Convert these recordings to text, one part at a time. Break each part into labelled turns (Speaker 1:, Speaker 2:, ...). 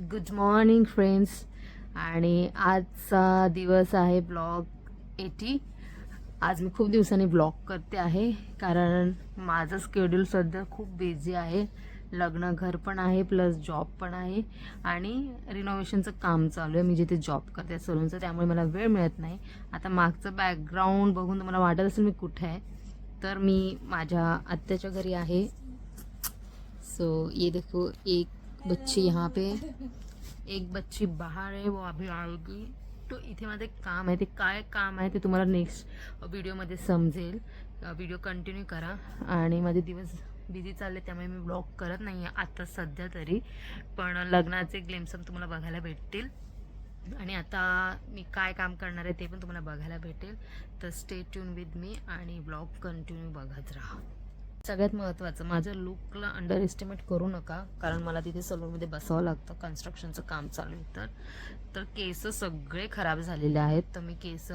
Speaker 1: Good morning friends आणि आजचा दिवस आहे ब्लॉग एटी आज मी खूप दिवसांनी ब्लॉग करते आहे कारण माझं स्केड्यूल सध्या खूप बिझी आहे. लग्न घर पण आहे प्लस जॉब पण आहे. आणि रिनोव्हेशनचं काम चालू आहे. मी जिथे जॉब करते सलूनचं त्यामुळे मला वेळ मिळत नाही. आता मागचं बॅकग्राऊंड बघून तुम्हाला वाटत असेल मी कुठे आहे तर मी माझ्या आत्याच्या घरी आहे. सो ये देखो एक बच्ची यहाँ पे। एक बच्ची बाहर है वो अभी आएगी। तो इथे माझं एक काम आहे ते काय काम आहे ते तुम्हाला नेक्स्ट व्हिडिओमध्ये समजेल। व्हिडिओ कंटिन्यू करा। आणि माझे दिवस बिझी चालले त्यामुळे मी ब्लॉग करत नाही आहे आत्ता सध्या तरी. पण लग्नाचे ग्लेम्सम तुम्हाला बघायला भेटतील. आणि आता मी काय काम करणार आहे ते पण तुम्हाला बघायला भेटेल. तर स्टे ट्यून विथ मी आणि ब्लॉग कंटिन्यू बघत राहा. सगळ्यात महत्त्वाचं माझ्या लुकला अंडर एस्टिमेट करू नका कारण मला तिथे सलूनमध्ये बसावं लागतं कन्स्ट्रक्शनचं काम चालू आहे तर. तर केस सगळे खराब झालेले आहेत तर मी केस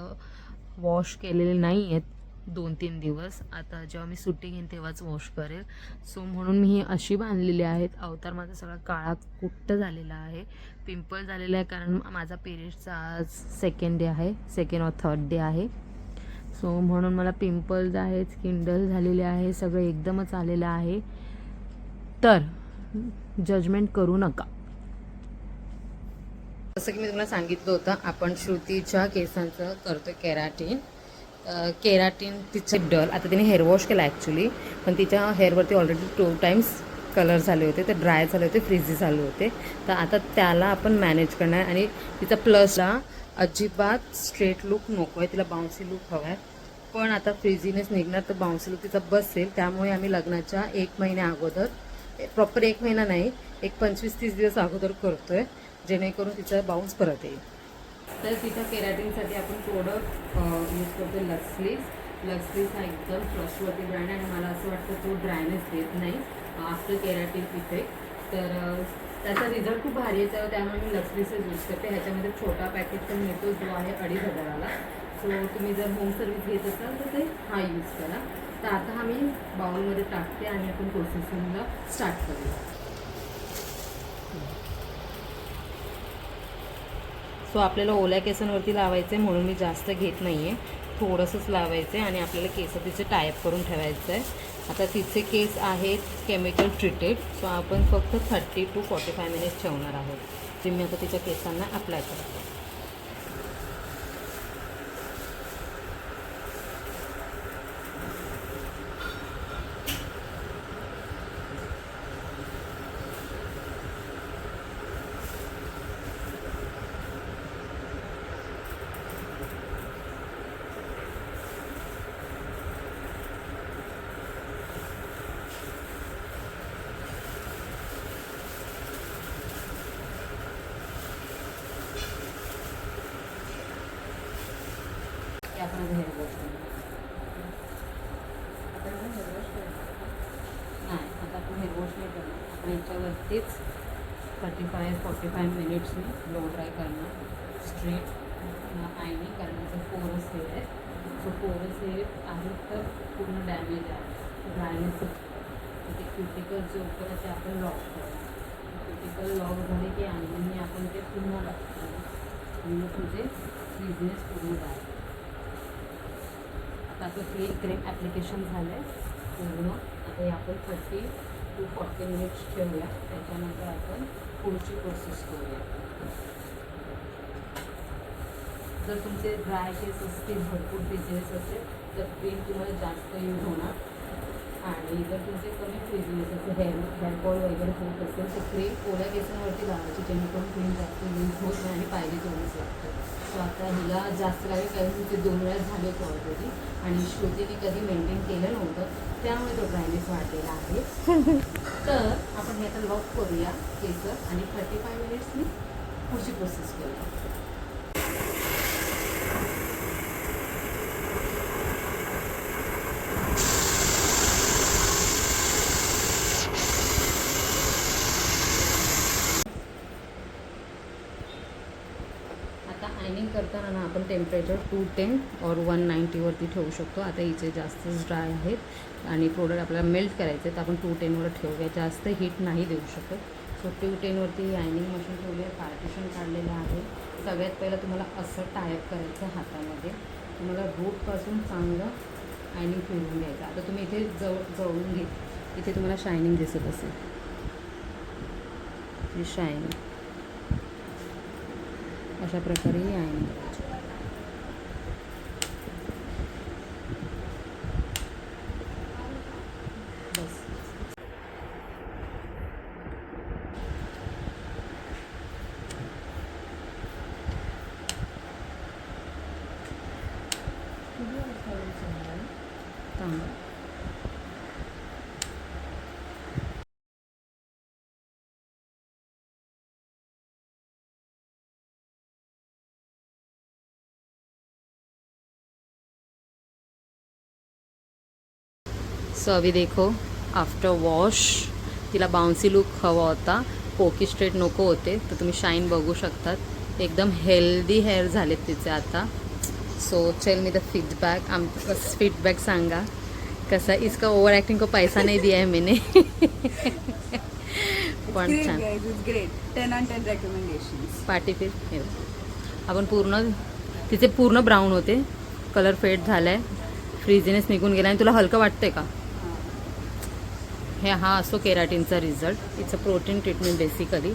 Speaker 1: वॉश केलेले नाही आहेत दोन तीन दिवस. आता जेव्हा मी सुट्टी घेईन तेव्हाच वॉश करेल. सो म्हणून मी ही अशी बांधलेली आहेत. अवतार माझा सगळा काळा कुट्ट झालेला आहे. पिंपल झालेला आहे कारण माझा पिरियडचा आज सेकंड डे आहे सेकंड ऑर थर्ड डे आहे. सो म्हणून मला पिंपल्स आहेत स्किंडल झालेले आहे सगळं एकदमच आलेलं आहे. तर जजमेंट करू नका. जसं की मी तुम्हाला सांगितलं होतं आपण श्रुतीच्या केसांचं करतो केराटीन. केराटीन तिचे डल आता तिने हेअर वॉश केला ॲक्च्युली पण तिच्या हेअरवरती ऑलरेडी टू टाईम्स कलर झाले होते ते ड्राय झाले होते फ्रिझी झाले होते. तर आता त्याला आपण मॅनेज करणार आणि तिचा प्लसला अजिबात स्ट्रेट लुक नको आहे तिला बाउन्सी लुक हवा आहे पण आता फ्रिझीनेस निघणार तर बाउन्सी लुक तिचा बसेल त्यामुळे आम्ही लग्नाच्या एक महिन्या अगोदर प्रॉपर एक महिना नाही एक पंचवीस तीस दिवस अगोदर करतोय जेणेकरून तिचा बाउन्स परत येईल. तर तिथं केराटिनसाठी आपण प्रोडक्ट यूज करतो लक्सलीस लक्सलीस हा एकदम ट्रस्टवरती ब्रँड आहे आणि मला असं वाटतं तो ड्रायनेस देत नाही आफ्टर केराटिन इफेक्ट तर त्याचा रिझल्ट खूप भारी आहे तर त्यामुळे मी लक्सलीसच यूज करते. ह्याच्यामध्ये छोटा पॅकेट पण मिळतो जो आहे अडीच हजाराला. सो तुम्ही जर होम सर्विस घेत असाल तर ते हा यूज करा. तर आता हा मी बाउलमध्ये टाकते आणि आपण प्रोसेसिंगला स्टार्ट करूया. सो आपल्याला ओल्या केसांवरती लावायचं आहे म्हणून मी जास्त घेत नाही आहे थोडंसंच लावायचं आहे आणि आपल्याला केस तिचे टायप करून ठेवायचं आहे आता तिचे केस आहेत केमिकल ट्रीटेड सो आपण फक्त thirty to forty five minutes ठेवणार आहोत. जे मी आता तिच्या केसांना अप्लाय करतो की आपण आता हेअर वॉश करणार आपण आता हेअर वॉश करणार नाही आता आपण हेअर वॉश नाही करणार तेच थर्टी फाय फोर्टी फाय मिनिट्सनी ब्लो ड्राय करणार स्ट्रेट आयनी कारण त्याचं पोरस हेअर आहे. सो पोरस हेअर आहे तर पूर्ण डॅमेज आहे. ड्रायनेस ते क्युटिकल जे उत्तर ते आपण लॉक करतो क्युटिकल लॉक झाले की आणि आपण ते पुन्हा लॉक करणार तुझे बिझनेस पूर्ण जाईल आता आपलं फ्री क्रीम ॲप्लिकेशन झालं आहे पूर्ण. आता हे आपण थर्टी टू फॉर्टी मिनिट्स ठेवूया. त्याच्यानंतर आपण पुढची प्रोसेस करूया. जर तुमचे ड्राय केस असतील भरपूर बिझनेस असेल तर क्रीम तुम्हाला जास्त यूज होणार. आणि जर तुमचे कमी फ्रिजनेस असेल हेअर हेअरफॉल वगैरे होत असेल तर क्रीम ओल्या केसांवरती लावायची जेणेकरून क्रीम जास्त यूज होत नाही आणि पाहिजे तेवढीच लागतं. सो आता हिला जास्त लागेल कारण तिचे दोन वेळा झाले होते ऑलरेडी आणि श्रुतीने कधी मेंटेन केलं नव्हतं त्यामुळे तो ड्रायनेस वाढलेला आहे. तर आपण हे आता लॉक करूया केसर आणि थर्टी फाय मिनिट्सनी पुढची प्रोसेस करूया. आता करताना ना आपण टेम्परेचर टू टेन और वन नाईंटीवरती ठेवू शकतो. आता हिचे जास्तच ड्राय आहेत आणि प्रोडक्ट आपल्याला मेल्ट करायचे तर आपण टू टेनवर ठेवूया. जास्त हीट नाही देऊ शकत. सो टू टेनवरती आयनिंग मशीन ठेवली आहे पार्टिशन काढलेलं आहे. सगळ्यात पहिलं तुम्हाला असं टायप करायचं हातामध्ये. तुम्हाला रूटपासून चांगलं आयनिंग फिरवून घ्यायचं. आता तुम्ही इथे जव जवळून घे इथे तुम्हाला शायनिंग दिसत असेल. शायनिंग अशा प्रकारे ही आयनिंग करायची बस तांबडा सो अभी देखो आफ्टर वॉश तिला बाउन्सी लुक हवा होता. पोकी स्ट्रेट नको होते तर तुम्ही शाईन बघू शकतात. एकदम हेल्दी हेअर झालेत तिचे आता. सो चल मी द फीडबॅक आम फीडबॅक सांगा. कसा इसका ओवर ॲक्टिंग को पैसा नहीं दिया है मैंने. पण छान.
Speaker 2: guys, it's great. 10 on 10 recommendations.
Speaker 1: Party फिर हे. आपण पूर्ण तिचे पूर्ण ब्राऊन होते. कलर फेड झालाय. फ्रीझीनेस निघून गेला. आणि तुला हलकं वाटतंय का? हे हा असो केराटीनचा result it's a protein treatment basically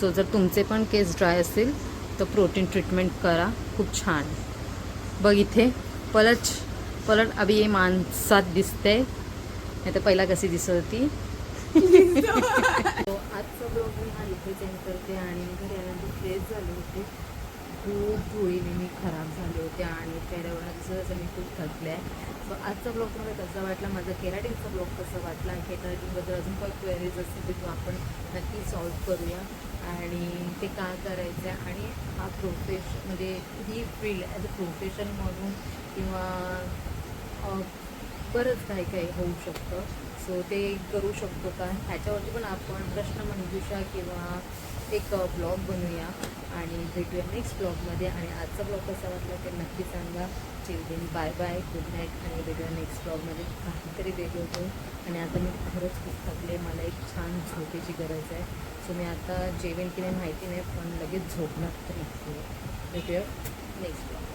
Speaker 1: so जर तुमचे पण केस ड्राय असेल तर प्रोटीन ट्रीटमेंट करा. खूप छान. बघ इथे पलट पलट अभि ये माणसात दिसते. नाही तर पहिला कशी दिसत? होती आजचा ब्लॉग मी हा इथे सेंड करते आणि घरी आल्यानंतर फ्रेश झाले होते. खूप धुळीने मी खराब झाले होते आणि चेहऱ्यावर मी खूप थकले आहे. सो आजचा ब्लॉग मला कसा वाटला? माझा केराटिनचा ब्लॉग कसा वाटला? केराटिनबद्दल अजून काही क्वेरीज असतील तो आपण नक्की सॉल्व करूया. आणि ते का करायचं आहे आणि हा प्रोफेश म्हणजे ही फील्ड ॲज अ प्रोफेशन म्हणून किंवा बरंच काही काही होऊ शकतं. सो ते करू शकतो का? ह्याच्यावरती पण आपण प्रश्नमंजुषा किंवा एक ब्लॉग बनवूया आणि भेटूया नेक्स्ट ब्लॉगमध्ये. आणि आजचा ब्लॉग कसा वाटला ते नक्की सांगा. Children bye bye good night आणि भेटूया नेक्स्ट ब्लॉगमध्ये. काहीतरी वेगळं होतं आणि आता मी खरंच खूप थकले. मला एक छान झोपेची गरज आहे. सो मी आता जेवेन की नाही माहिती नाही पण लगेच झोपणार तर. नक्की भेटूया नेक्स्ट ब्लॉग